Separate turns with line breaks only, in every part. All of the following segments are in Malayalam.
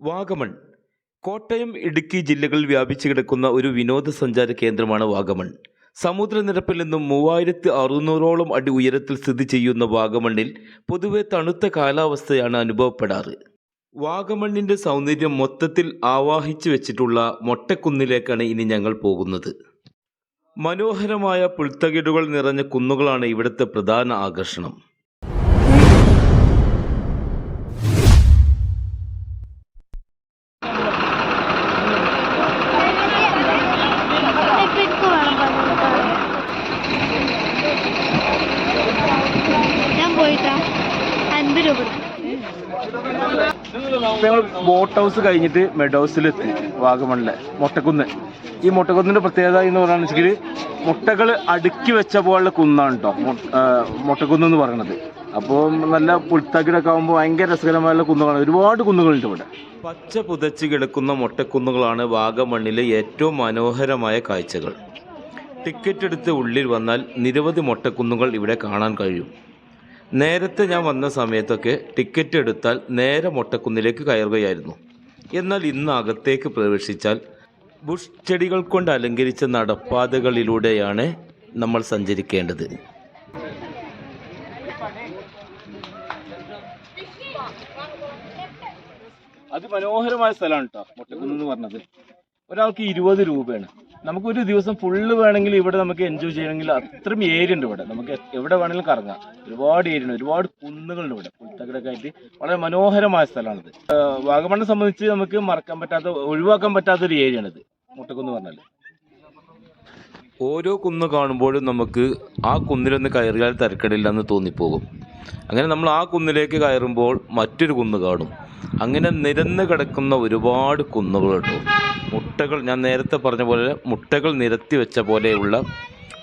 വാഗമൺ. കോട്ടയം ഇടുക്കി ജില്ലകളിൽ വ്യാപിച്ചു കിടക്കുന്ന ഒരു വിനോദസഞ്ചാര കേന്ദ്രമാണ് വാഗമൺ. സമുദ്രനിരപ്പിൽ നിന്നും മൂവായിരത്തി അറുന്നൂറോളം അടി ഉയരത്തിൽ സ്ഥിതി ചെയ്യുന്ന വാഗമണ്ണിൽ പൊതുവെ തണുത്ത കാലാവസ്ഥയാണ് അനുഭവപ്പെടാറ്. വാഗമണ്ണിന്റെ സൗന്ദര്യം മൊത്തത്തിൽ ആവാഹിച്ചു വെച്ചിട്ടുള്ള മൊട്ടക്കുന്നിലേക്കാണ് ഇനി ഞങ്ങൾ പോകുന്നത്. മനോഹരമായ പുൽത്തകിടുകൾ നിറഞ്ഞ കുന്നുകളാണ് ഇവിടുത്തെ പ്രധാന ആകർഷണം. ഞങ്ങൾ ബോട്ട് ഹൗസ് കഴിഞ്ഞിട്ട് മെഡ് ഹൗസിലെത്തി വാഗമണിലെ മുട്ടക്കുന്ന്. ഈ മുട്ടക്കുന്നിന്റെ പ്രത്യേകത എന്ന് വെച്ചാൽ മുട്ടകൾ അടുക്കി വെച്ച പോലുള്ള കുന്നാണ് കേട്ടോ മുട്ടക്കുന്ന് എന്ന് പറയണത്. അപ്പോൾ നല്ല പുൽത്തകിടൊക്കെ ആകുമ്പോൾ ഭയങ്കര രസകരമായുള്ള കുന്നുകളാണ്. ഒരുപാട് കുന്നുകളുണ്ട് ഇവിടെ. പച്ച പുതച്ച് കിടക്കുന്ന മുട്ടക്കുന്നുകളാണ് വാഗമണ്ണിലെ ഏറ്റവും മനോഹരമായ കാഴ്ചകൾ. ടിക്കറ്റ് എടുത്ത് ഉള്ളിൽ വന്നാൽ നിരവധി മുട്ടക്കുന്നുകൾ ഇവിടെ കാണാൻ കഴിയും. നേരത്തെ ഞാൻ വന്ന സമയത്തൊക്കെ ടിക്കറ്റ് എടുത്താൽ നേരെ മൊട്ടക്കുന്നിലേക്ക് കയറുകയായിരുന്നു. എന്നാൽ ഇന്ന് അകത്തേക്ക് പ്രവേശിച്ചാൽ ബുഷ് ചെടികൾ കൊണ്ട് അലങ്കരിച്ച നടപ്പാതകളിലൂടെയാണ് നമ്മൾ സഞ്ചരിക്കേണ്ടത്. അതിമനോഹരമായ സ്ഥലമാണ് കേട്ടോ മൊട്ടക്കുന്ന് പറഞ്ഞത്. ഒരാൾക്ക് ഇരുപത് രൂപയാണ്. നമുക്ക് ഒരു ദിവസം ഫുള്ള് വേണമെങ്കിൽ ഇവിടെ നമുക്ക് എൻജോയ് ചെയ്യണമെങ്കിൽ അത്രയും ഏരിയ ഉണ്ട് ഇവിടെ. നമുക്ക് എവിടെ വേണമെങ്കിലും കറങ്ങാം. ഒരുപാട് ഏരിയ ഉണ്ട്. ഒരുപാട് കുന്നുകളുണ്ട് ഇവിടെ. പുൽത്തകിടൊക്കെ ആയിട്ട് വളരെ മനോഹരമായ സ്ഥലമാണിത്. വാഗമണ്ണെ സംബന്ധിച്ച് നമുക്ക് മറക്കാൻ പറ്റാത്ത ഒഴിവാക്കാൻ പറ്റാത്ത ഒരു ഏരിയ ആണിത്. മുട്ടക്കുന്ന് പറഞ്ഞാൽ ഓരോ കുന്ന് കാണുമ്പോഴും നമുക്ക് ആ കുന്നിലൊന്ന് കയറിയാൽ തിരക്കടില്ല എന്ന് തോന്നിപ്പോകും. അങ്ങനെ നമ്മൾ ആ കുന്നിലേക്ക് കയറുമ്പോൾ മറ്റൊരു കുന്ന് കാണും. അങ്ങനെ നിരന്ന് കിടക്കുന്ന ഒരുപാട് കുന്നുകളുണ്ട് മുട്ടകൾ ഞാൻ നേരത്തെ പറഞ്ഞ പോലെ മുട്ടകൾ നിരത്തി വെച്ച പോലെയുള്ള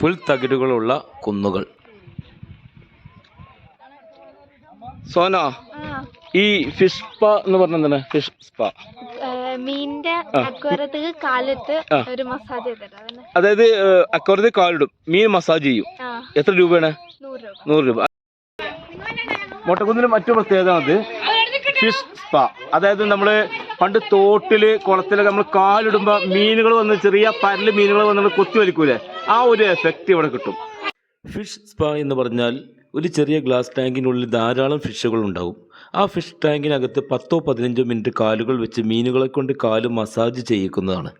പുൽത്തകിടുകളുള്ള കുന്നുകൾ. സോന ഈ ഫിഷ്പ സ്പാ എന്ന് പറഞ്ഞ ഫിഷ്പ ഫിഷ് സ്പാ
ഏ, മീനിന്റെ അക്വരത്തേക്ക് കാലിട്ട് ഒരു മസാജ്
അതായത് അക്കോറത്തിൽ കാലിടും. മീൻ മസാജ് ചെയ്യും. എത്ര രൂപയാണ്?
നൂറ് രൂപ.
നൂറ് രൂപ. മുട്ടക്കുന്നിന് മറ്റു പ്രത്യേകത അത് ഫിഷ് സ്പാ. അതായത് നമ്മൾ പണ്ട് തോട്ടിൽ കുളത്തിലൊക്കെ നമ്മൾ കാലിടുമ്പോൾ മീനുകൾ വന്ന് ചെറിയ പരൽ മീനുകൾ വന്ന് കൊത്തി വലിക്കൂലേ? ആ ഒരു എഫക്റ്റ് ഇവിടെ കിട്ടും. ഫിഷ് സ്പാ എന്ന് പറഞ്ഞാൽ ഒരു ചെറിയ ഗ്ലാസ് ടാങ്കിനുള്ളിൽ ധാരാളം ഫിഷുകൾ ഉണ്ടാവും. ആ ഫിഷ് ടാങ്കിനകത്ത് പത്തോ പതിനഞ്ചോ മിനിറ്റ് കാലുകൾ വെച്ച് മീനുകളെ കൊണ്ട് കാൽ മസാജ് ചെയ്യിക്കുന്നതാണ്.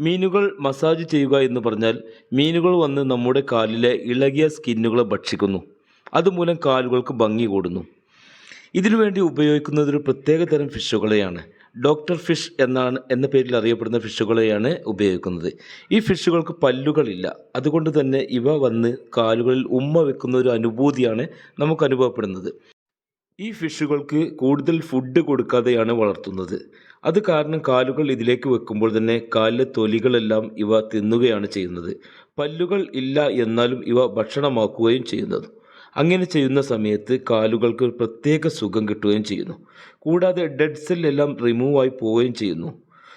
മീനുകൾ മസാജ് ചെയ്യുക എന്ന് പറഞ്ഞാൽ മീനുകൾ വന്ന് നമ്മുടെ കാലിലെ ഇളകിയ സ്കിന്നുകളെ ഭക്ഷിക്കുന്നു. അതുമൂലം കാലുകൾക്ക് ഭംഗി കൂടുന്നു. ഇതിനുവേണ്ടി ഉപയോഗിക്കുന്നത് ഒരു പ്രത്യേക തരം ഫിഷുകളെയാണ്. ഡോക്ടർ ഫിഷ് എന്നാണ് എന്ന പേരിൽ അറിയപ്പെടുന്ന ഫിഷുകളെയാണ് ഉപയോഗിക്കുന്നത്. ഈ ഫിഷുകൾക്ക് പല്ലുകളില്ല. അതുകൊണ്ട് തന്നെ ഇവ വന്ന് കാലുകളിൽ ഉമ്മ വെക്കുന്ന ഒരു അനുഭൂതിയാണ് നമുക്ക് അനുഭവപ്പെടുന്നത്. ഈ ഫിഷുകൾക്ക് കൂടുതൽ ഫുഡ് കൊടുക്കാതെയാണ് വളർത്തുന്നത്. അത് കാരണം കാലുകൾ ഇതിലേക്ക് വെക്കുമ്പോൾ തന്നെ കാലിലെ തൊലികളെല്ലാം ഇവ തിന്നുകയാണ് ചെയ്യുന്നത്. പല്ലുകൾ ഇല്ല എന്നാലും ഇവ ഭക്ഷണമാക്കുകയും ചെയ്യുന്നത് അങ്ങനെ ചെയ്യുന്ന സമയത്ത് കാലുകൾക്ക് പ്രത്യേക സുഖം കിട്ടുകയും ചെയ്യുന്നു. കൂടാതെ ഡെഡ് സെല്ലെല്ലാം റിമൂവായി പോവുകയും ചെയ്യുന്നു.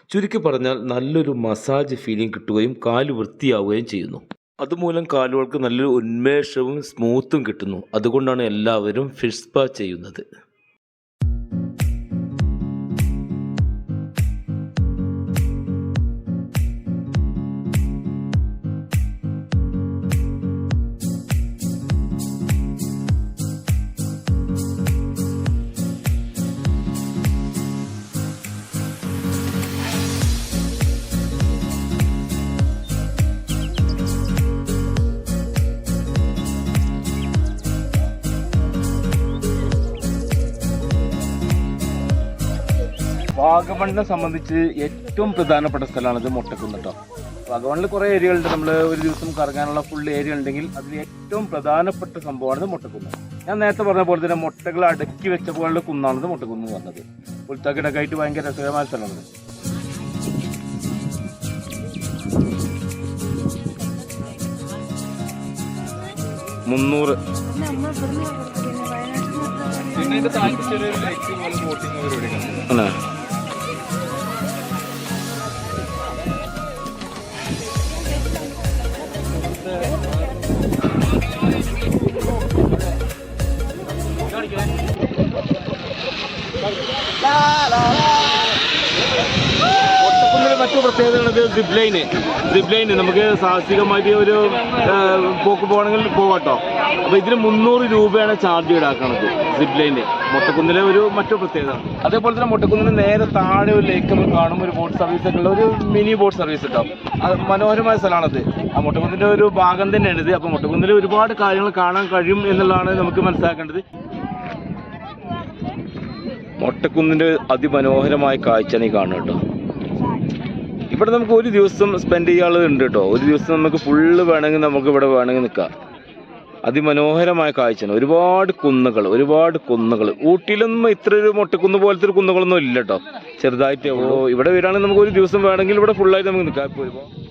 ചുരുക്കി പറഞ്ഞാൽ നല്ലൊരു മസാജ് ഫീലിംഗ് കിട്ടുകയും കാൽ വൃത്തിയാവുകയും ചെയ്യുന്നു. അതുമൂലം കാലുകൾക്ക് നല്ലൊരു ഉന്മേഷവും സ്മൂത്തും കിട്ടുന്നു. അതുകൊണ്ടാണ് എല്ലാവരും ഫിഷ് സ്പാ ചെയ്യുന്നത്. വാഗമണിനെ സംബന്ധിച്ച് ഏറ്റവും പ്രധാനപ്പെട്ട സ്ഥലമാണിത് മുട്ടക്കുന്ന് കേട്ടോ വാഗമണിൽ കുറേ ഏരിയകളുണ്ട്. നമ്മൾ ഒരു ദിവസം കറങ്ങാനുള്ള ഫുൾ ഏരിയ ഉണ്ടെങ്കിൽ അതിൽ ഏറ്റവും പ്രധാനപ്പെട്ട സംഭവമാണിത് മുട്ടക്കുന്ന്. ഞാൻ നേരത്തെ പറഞ്ഞ പോലെ തന്നെ മുട്ടകൾ അടക്കി വെച്ച പോലുള്ള കുന്നാണിത് മുട്ടക്കുന്ന് എന്ന് പറഞ്ഞത്. പുൽത്തകിടക്കായിട്ട് ഭയങ്കര രസകരമായ സ്ഥലമാണ്. മുന്നൂറ്.
ഇവിടുന്ന്
ആണ്
വയനാട്ടിൽ
പ്രത്യേകത സിപ്പ് ലൈന് സിപ്പ് ലൈന് നമുക്ക് സാഹസികമായിട്ട് ഒരു പോക്ക് പോകണമെങ്കിൽ പോവാട്ടോ. അപ്പൊ ഇതിന് മുന്നൂറ് രൂപയാണ് ചാർജ് ഈടാക്കുന്നത് സിപ്പ് ലൈന് മുട്ടക്കുന്നിലെ ഒരു മറ്റു പ്രത്യേകത. അതേപോലെ തന്നെ മുട്ടക്കുന്നിന് നേരെ താഴെ ഒരു ലേക്ക് നമ്മൾ കാണും ഒരു ബോട്ട് സർവീസ് ഒക്കെ ഉള്ള ഒരു മിനി ബോട്ട് സർവീസ് ഉണ്ടാവും അത് മനോഹരമായ സ്ഥലമാണത്. ആ മുട്ടക്കുന്നിന്റെ ഒരു ഭാഗം തന്നെയാണിത് അപ്പോൾ അപ്പൊ മുട്ടക്കുന്നിൽ ഒരുപാട് കാര്യങ്ങൾ കാണാൻ കഴിയും എന്നുള്ളതാണ് നമുക്ക് മനസ്സിലാക്കേണ്ടത്. മൊട്ടക്കുന്നിന്റെ അതിമനോഹരമായ കാഴ്ചയാണ് ഈ കാണുന്നത് കേട്ടോ. ഇവിടെ നമുക്ക് ഒരു ദിവസം സ്പെൻഡ് ചെയ്യാനുള്ളത് ഉണ്ട് കേട്ടോ. ഒരു ദിവസം നമുക്ക് ഫുള്ള് വേണമെങ്കിൽ നമുക്ക് ഇവിടെ വേണമെങ്കിൽ നിൽക്കാം. അതിമനോഹരമായ കാഴ്ചയാണ് ഒരുപാട് കുന്നുകൾ ഒരുപാട് കുന്നുകൾ. ഊട്ടിയിലൊന്നും ഇത്ര ഒരു മൊട്ടക്കുന്ന് പോലത്തെ ഒരു കുന്നുകളൊന്നും ഇല്ല കേട്ടോ. ചെറുതായിട്ട് ഓ ഇവിടെ വരികയാണെങ്കിൽ നമുക്ക് ഒരു ദിവസം വേണമെങ്കിൽ ഇവിടെ ഫുള്ളായിട്ട് നമുക്ക് നിൽക്കാം. ഇപ്പോൾ ഒരുപാട്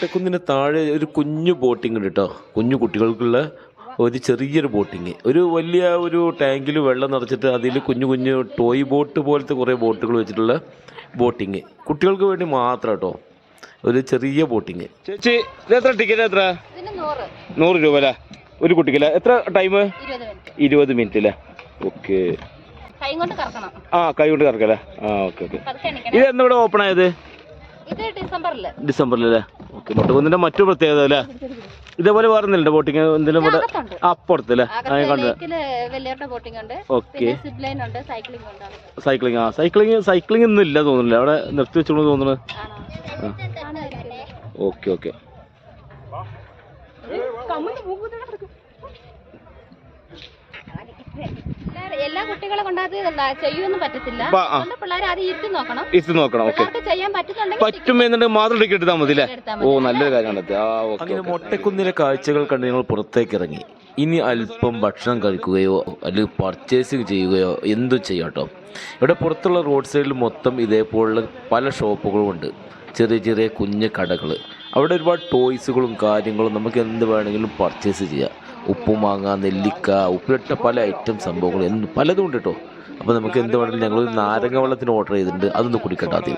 ഒറ്റക്കുന്നിന് താഴെ ഒരു കുഞ്ഞു ബോട്ടിംഗ് ഉണ്ട് കേട്ടോ കുഞ്ഞു കുട്ടികൾക്കുള്ള ഒരു ചെറിയൊരു ബോട്ടിങ് ഒരു വലിയ ഒരു ടാങ്കിൽ വെള്ളം നിറച്ചിട്ട് അതിൽ കുഞ്ഞു കുഞ്ഞു ടോയ് ബോട്ട് പോലത്തെ കുറേ ബോട്ടുകൾ വെച്ചിട്ടുള്ള ബോട്ടിങ് കുട്ടികൾക്ക് വേണ്ടി മാത്രം കേട്ടോ ഒരു ചെറിയ ബോട്ടിങ് ചേച്ചി എത്ര ടിക്കറ്റ് എത്ര?
ഇതിന് നൂറ്.
രൂപ അല്ലേ? ഒരു കുട്ടിക്കല്ലേ? എത്ര ടൈം
ഇരുപത് മിനിറ്റ്
അല്ലേ ഓക്കെ ആ കൈ കൊണ്ട് കറക്കല്ലേ? ആ ഓക്കെ ഓക്കെ ഇത് എന്നിവിടെ ഓപ്പൺ ആയത്?
ഇത് ഡിസംബറിൽ.
ഡിസംബറിലല്ലേ ഓക്കെ മുട്ടക്കുന്നിന്റെ മറ്റു പ്രത്യേകത അല്ലേ? ഇതേപോലെ വേറെ എന്തെങ്കിലും ബോട്ടിങ് എന്തെങ്കിലും ഇവിടെ
അപ്പുറത്ത് അല്ലേ?
ഓക്കെ.
സൈക്ലിംഗ്
ആ സൈക്ലിംഗ് സൈക്ലിംഗ് ഒന്നും ഇല്ല തോന്നുന്നില്ല. അവിടെ നിർത്തി വെച്ചോളൂ തോന്നുന്നു. Okay okay.
എല്ലാ- കുട്ടികളെ ചെയ്യുമൊന്നും പറ്റത്തില്ല. പിള്ളേരെ ആദ്യം ഇരുത്തി നോക്കണം.
നോക്കണം ഓക്കെ.
ചെയ്യാൻ പറ്റുന്നുണ്ടെങ്കിൽ
പറ്റുമെന്നുണ്ടെങ്കിൽ മാത്രം ടിക്കറ്റ് എടുത്താൽ മതി. അല്ലേ ഓ നല്ലൊരു കാര്യമാണ് ആ ഓക്കെ അങ്ങനെ മൊട്ടക്കുന്നിലെ കാഴ്ചകൾ കണ്ട് ഞങ്ങൾ പുറത്തേക്ക് ഇറങ്ങി ഇനി അല്പം ഭക്ഷണം കഴിക്കുകയോ അല്ലെങ്കിൽ പർച്ചേസിങ് ചെയ്യുകയോ എന്തും ചെയ്യാം കേട്ടോ ഇവിടെ പുറത്തുള്ള റോഡ് സൈഡിൽ മൊത്തം ഇതേപോലുള്ള പല ഷോപ്പുകളും ഉണ്ട്. ചെറിയ ചെറിയ കുഞ്ഞു കടകൾ അവിടെ ഒരുപാട് ടോയ്സുകളും കാര്യങ്ങളും നമുക്ക് എന്ത് വേണമെങ്കിലും പർച്ചേസ് ചെയ്യാം. ഉപ്പുമാങ്ങ നെല്ലിക്ക ഉപ്പിലിട്ട പല ഐറ്റം സംഭവങ്ങൾ എന്ത് പലതും ഉണ്ട് കേട്ടോ അപ്പോൾ നമുക്ക് എന്ത് വേണമെങ്കിലും ഞങ്ങൾ നാരങ്ങ വെള്ളത്തിന് ഓർഡർ ചെയ്തിട്ടുണ്ട്. അതൊന്ന് കുടിക്കട്ടെ ആദ്യം.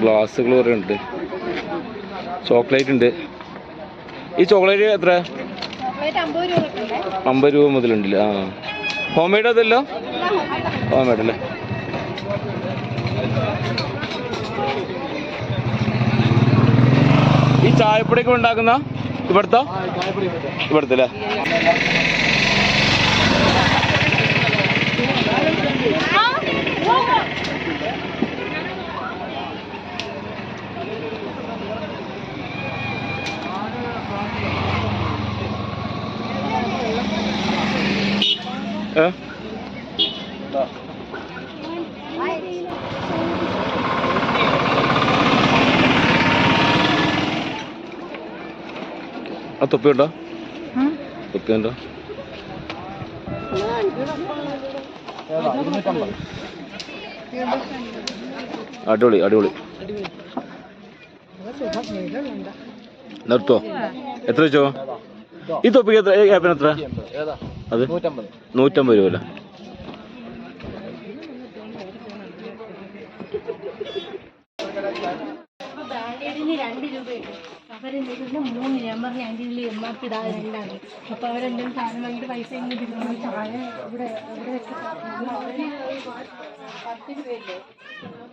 ഗ്ലാസ്സുകൾ കുറേ ഉണ്ട്. ചോക്ലേറ്റ് ഉണ്ട്. ഈ ചോക്ലേറ്റ് എത്ര?
ചോക്ലേറ്റ് അമ്പത് രൂപ
അമ്പത് രൂപ മുതലുണ്ടല്ലേ? ആ. ഹോം മെയ്ഡ് അതല്ലോ? ഹോം മെയ്ഡ് അല്ലേ? ഈ ചായപ്പൊടിയൊക്കെ ഉണ്ടാക്കുന്ന ഇവിടുത്തെ? ഇവിടുത്തെ അല്ലേ? ഏ? ആ? തൊപ്പി ഉണ്ടോ തൊപ്പി ഉണ്ടോ അടിപൊളി അടിപൊളി. നിർത്തോ. എത്ര വെച്ചോ? ഈ തൊപ്പിക്ക് എത്ര ഏപ്പൻ എത്ര? അത്? നൂറ്റമ്പത് രൂപ അല്ലേ
അവർ ഇതിന് മൂന്ന് ഞാൻ പറഞ്ഞ അതിന്റെ ഉള്ളിൽ എം ആർ പി ഇടാതെ രണ്ടാണ് അപ്പൊ അവരെന്തെങ്കിലും സാധനം വാങ്ങിയിട്ട് പൈസ ഇങ്ങനെ തരുന്നു താഴെ ഇവിടെ ഇവിടെ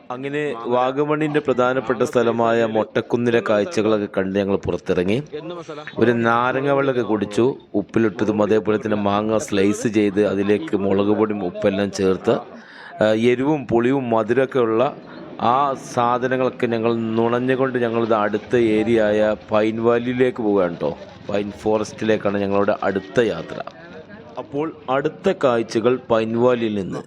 അങ്ങനെ വാഗമണിന്റെ പ്രധാനപ്പെട്ട സ്ഥലമായ മൊട്ടക്കുന്നിലെ കാഴ്ചകളൊക്കെ കണ്ട് ഞങ്ങൾ പുറത്തിറങ്ങി. ഒരു നാരങ്ങ വെള്ളമൊക്കെ കുടിച്ചു. ഉപ്പിലിട്ടതും അതേപോലെ തന്നെ മാങ്ങ സ്ലൈസ് ചെയ്ത് അതിലേക്ക് മുളക് പൊടിയും ഉപ്പെല്ലാം ചേർത്ത് എരിവും പുളിയും മധുരമൊക്കെ ഉള്ള ആ സാധനങ്ങളൊക്കെ ഞങ്ങൾ നുണഞ്ഞുകൊണ്ട് ഞങ്ങളിത് അടുത്ത ഏരിയ ആയ പൈൻ വാലിയിലേക്ക് പോവുകയാണ് കേട്ടോ പൈൻ ഫോറസ്റ്റിലേക്കാണ് ഞങ്ങളുടെ അടുത്ത യാത്ര. അപ്പോൾ അടുത്ത കാഴ്ചകൾ പൈൻ വാലിയിൽ നിന്ന്.